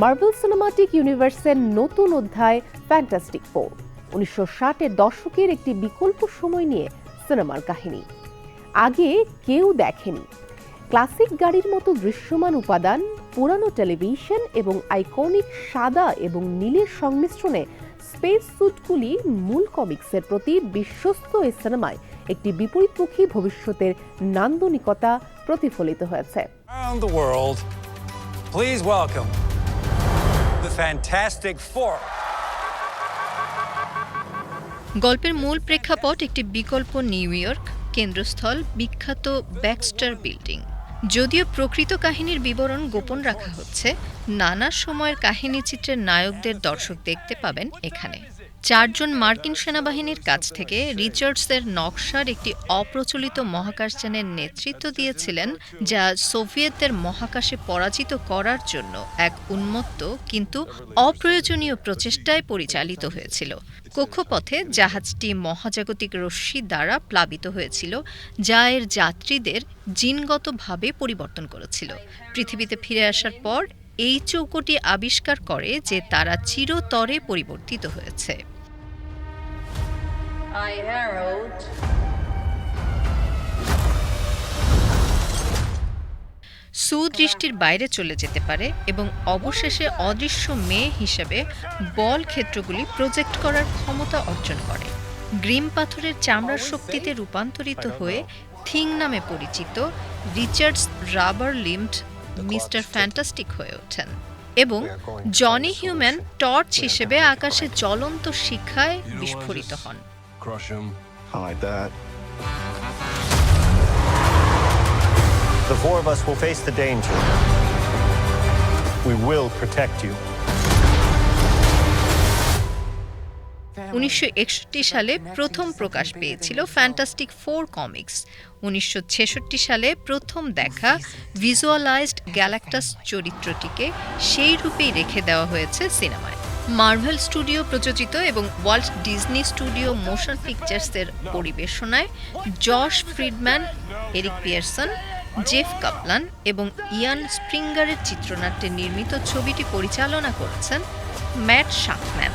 Marble cinematic ইউনিভার্সের নতুন অধ্যায় ফ্যান্টাস্টিক ফোর উনিশশো ষাটের দশকের একটি বিকল্প সময় নিয়ে সিনেমার কাহিনী। আগে কেউ দেখেনি। ক্লাসিক গাড়ির মতো দৃশ্যমান উপাদান, পুরানো টেলিভিশন এবং আইকনিক সাদা এবং নীলের সংমিশ্রণে স্পেস স্যুটগুলি মূল কমিক্সের প্রতি বিশ্বস্ত এই সিনেমায় একটি বিপরীতমুখী ভবিষ্যতের নান্দনিকতা প্রতিফলিত হয়েছে। Please welcome the Fantastic Four. গল্পের মূল প্রেক্ষাপট একটি বিকল্প নিউ ইয়র্ক, কেন্দ্রস্থল, বিখ্যাত ব্যাকস্টার বিল্ডিং যদিও প্রকৃত কাহিনীর বিবরণ গোপন রাখা হচ্ছে, নানা সময়ের কাহিনী চিত্রের নায়কদের দর্শক দেখতে পাবেন এখানে চারজন মার্কিন সেনাবাহিনীর কাছ থেকে রিচার্ডসের নকশার একটি অপ্রচলিত মহাকাশযানের নেতৃত্ব দিয়েছিলেন, যা সোভিয়েতদের মহাকাশে পরাজিত করার জন্য এক উন্মত্ত কিন্তু অপ্রয়োজনীয় প্রচেষ্টায় পরিচালিত হয়েছিল। কক্ষপথে জাহাজটি মহাজাগতিক রশ্মি দ্বারা প্লাবিত হয়েছিল, যা এর যাত্রীদের জিনগতভাবে পরিবর্তন করেছিল। পৃথিবীতে ফিরে আসার পর এই চৌকোটি আবিষ্কার করে যে তারা চিরতরে পরিবর্তিত হয়েছে। I herald সুদৃষ্টির বাইরে চলে যেতে পারে এবং অবশেষে অদৃশ্য মেয়ে হিসেবে বল ক্ষেত্রগুলি প্রজেক্ট করার ক্ষমতা অর্জন করে। গ্রিম পাথরের চামড়ার শক্তিতে রূপান্তরিত হয়ে থিং নামে পরিচিত Richards rubber limbed mister fantastic হয়ে ওঠেন এবং জনি হিউম্যান টর্চ হিসেবে আকাশে জ্বলন্ত শিক্ষায় বিস্ফোরিত হন। Crush him. I like that. The four of us will face the danger. We will protect you. উনিশশো একষট্টি সালে প্রথম প্রকাশ পেয়েছিল ফ্যান্টাস্টিক ফোর কমিক্স উনিশশো ছেষট্টি সালে প্রথম দেখা ভিজুয়ালাইজড গ্যালাক্টাস চরিত্রটিকে সেই রূপেই রেখে দেওয়া হয়েছে সিনেমায় মার্ভেল স্টুডিও প্রযোজিত এবং ওয়ার্ল্ড ডিজনি স্টুডিও মোশন পিকচার্সের পরিবেশনায় Josh Friedman, Eric Pearson, Jeff Kaplan এবং ইয়ান স্প্রিঙ্গারের চিত্রনাট্যে নির্মিত ছবিটি পরিচালনা করেছেন ম্যাট শাকম্যান।